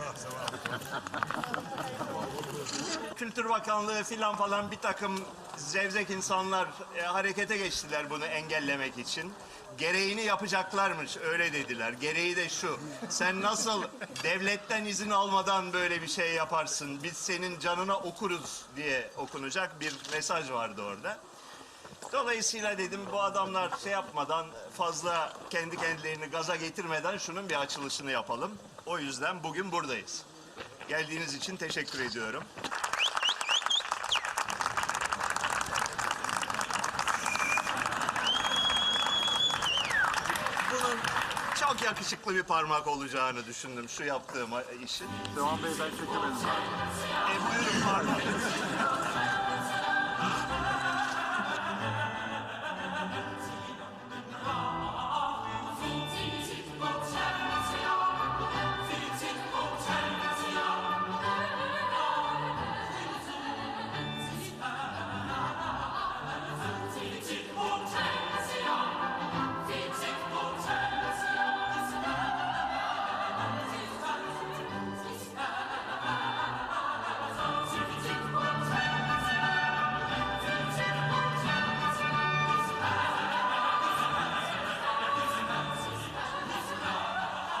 Kültür Bakanlığı filan falan bir takım zevzek insanlar e, harekete geçtiler bunu engellemek için. Gereğini yapacaklarmış öyle dediler. Gereği de şu. Sen nasıl devletten izin almadan böyle bir şey yaparsın? Biz senin canına okuruz diye okunacak bir mesaj vardı orada. Dolayısıyla dedim bu adamlar şey yapmadan fazla kendi kendilerini gaza getirmeden şunun bir açılışını yapalım. O yüzden bugün buradayız. Geldiğiniz için teşekkür ediyorum. Bunun çok yakışıklı bir parmak olacağını düşündüm şu yaptığım işin. Devam Bey ben çekemedim.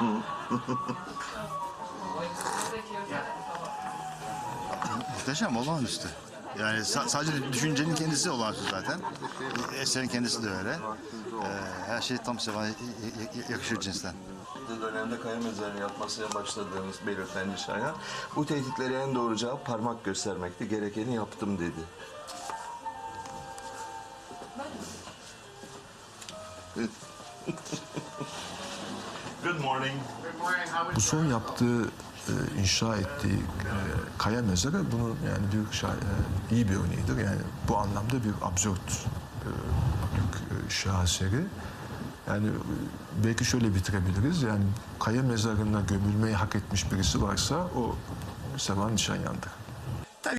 Muhteşem, olağanüstü. Yani sa- sadece düşüncenin kendisi olağanüstü zaten. Eserin kendisi de öyle. Ee, her şey tam y- yakışır cinsten. dönemde kaya mezarı yapmasına başladığımız belirten Nişanyan, bu tehditlere en doğru cevap parmak göstermekti. Gerekeni yaptım dedi. Morning. Bu son yaptığı, e, inşa ettiği e, kaya mezarı bunun yani şa- e, iyi bir örneğidir. Yani bu anlamda bir absürt büyük şaheseri. Yani belki şöyle bitirebiliriz. Yani kaya mezarına gömülmeyi hak etmiş birisi varsa o Sevan Nişanyan'dır.